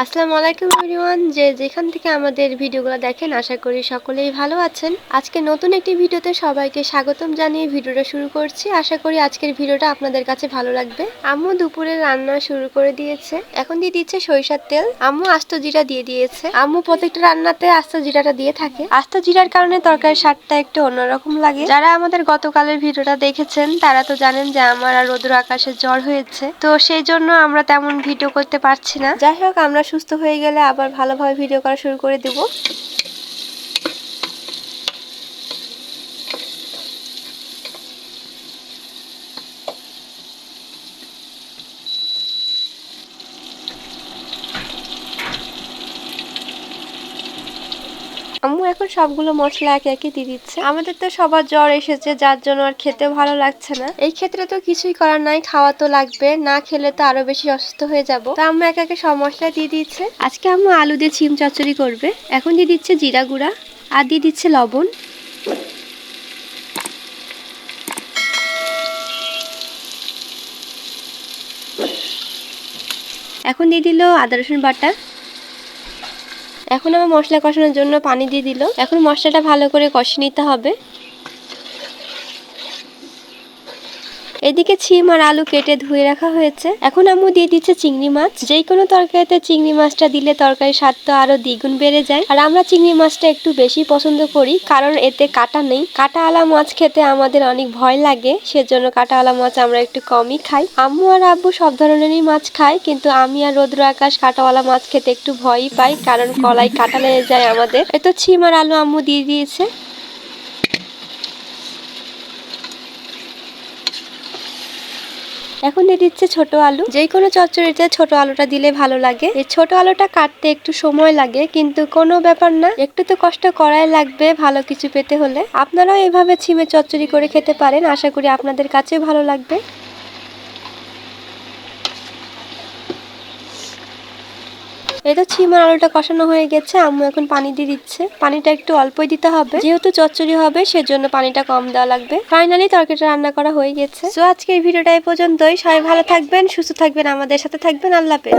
আসসালামু আলাইকুম এভরিওয়ান। যে যেখান থেকে আমাদের ভিডিওগুলো দেখেন, আশা করি সকলেই ভালো আছেন। আজকে নতুন একটি ভিডিওতে সবাইকে স্বাগতম জানিয়ে ভিডিওটা শুরু করছি। আশা করি আজকের ভিডিওটা আপনাদের কাছে ভালো লাগবে। আম্মু দুপুরে রান্না শুরু করে দিয়েছে। এখন দিয়ে দিচ্ছে সরিষার তেল। আম্মু আস্ত জিরা দিয়ে দিয়েছে। আম্মু প্রত্যেকটা রান্নাতে আস্ত জিরাটা দিয়ে থাকে। আস্ত জিরার কারণে তরকারির স্বাদটা একটু অন্যরকম লাগে। যারা আমাদের গতকালের ভিডিওটা দেখেছেন, তারা তো জানেন যে আমার আর রৌদ্র আকাশে জ্বর হয়েছে। তো সেই জন্য আমরা তেমন ভিডিও করতে পারছি না। যাই হোক, আমরা সুস্থ হয়ে গেলে আবার ভালোভাবে ভিডিও করা শুরু করে দেব। আম্মু এখন সবগুলো মশলা একে একে দিয়ে দিচ্ছে। আমাদের তো সবার জ্বর এসেছে যার জন্য আর খেতে ভালো লাগছে না। এই ক্ষেত্রে তো কিছুই করার নাই খাওয়া তো লাগবে না খেলে তো আরও বেশি অসুস্থ হয়ে যাব। তো আম্মু একে একে সব মশলা দিয়ে দিচ্ছে আজকে আম্মু আলু দিয়ে ছিম চচ্চড়ি করবে। এখন দিয়ে দিচ্ছে জিরা গুঁড়া আর দিয়ে দিচ্ছে লবণ। এখন দিয়ে দিল আদা রসুন বাটা। এখন আমার মশলা কষানোর জন্য পানি দিয়ে দিল। এখন মশলাটা ভালো করে কষে নিতে হবে। এদিকে ছিম আর আলু কেটে ধুয়ে রাখা হয়েছে। এখন আম্মু দিয়ে দিচ্ছে চিংড়ি মাছ। যে কোনো তরকারিতে চিংড়ি মাছটা দিলে তরকারির স্বাদ তো আরও দ্বিগুণ বেড়ে যায়। আর আমরা চিংড়ি মাছটা একটু বেশি পছন্দ করি, কারণ এতে কাটা নেই। কাটাওয়ালা মাছ খেতে আমাদের অনেক ভয় লাগে, সেজন্য কাটাওয়ালা মাছ আমরা একটু কমই খাই। আম্মু আর আব্বু সব ধরনেরই মাছ খায়, কিন্তু আমি আর রৌদ্র আকাশ কাটাওয়ালা মাছ খেতে একটু ভয়ই পাই, কারণ কলাই কাটা লেগে যায় আমাদের। এতো ছিম আর আলু আম্মু দিয়ে দিয়েছে। এখন দিয়ে দিচ্ছে ছোট আলু। যে কোনো চচ্চড়িতে ছোট আলুটা দিলে ভালো লাগে। এই ছোট আলুটা কাটতে একটু সময় লাগে, কিন্তু কোনো ব্যাপার না। একটু তো কষ্ট করাই লাগবে ভালো কিছু পেতে হলে। আপনারাও এভাবে ছিমে চচ্চড়ি করে খেতে পারেন। আশা করি আপনাদের কাছেও ভালো লাগবে। এই তো ছিম আর আলুটা কষানো হয়ে গেছে, আম্মু এখন পানি দিয়ে দিচ্ছে। পানিটা একটু অল্পই দিতে হবে। যেহেতু চচ্চড়ি হবে, সেজন্য পানিটা কম দেওয়া লাগবে। ফাইনালি তরকারিটা রান্না করা হয়ে গেছে। তো আজকের ভিডিওটা এই পর্যন্তই। সবাই ভালো থাকবেন, সুস্থ থাকবেন, আমাদের সাথে থাকবেন। আল্লাহ হাফেজ।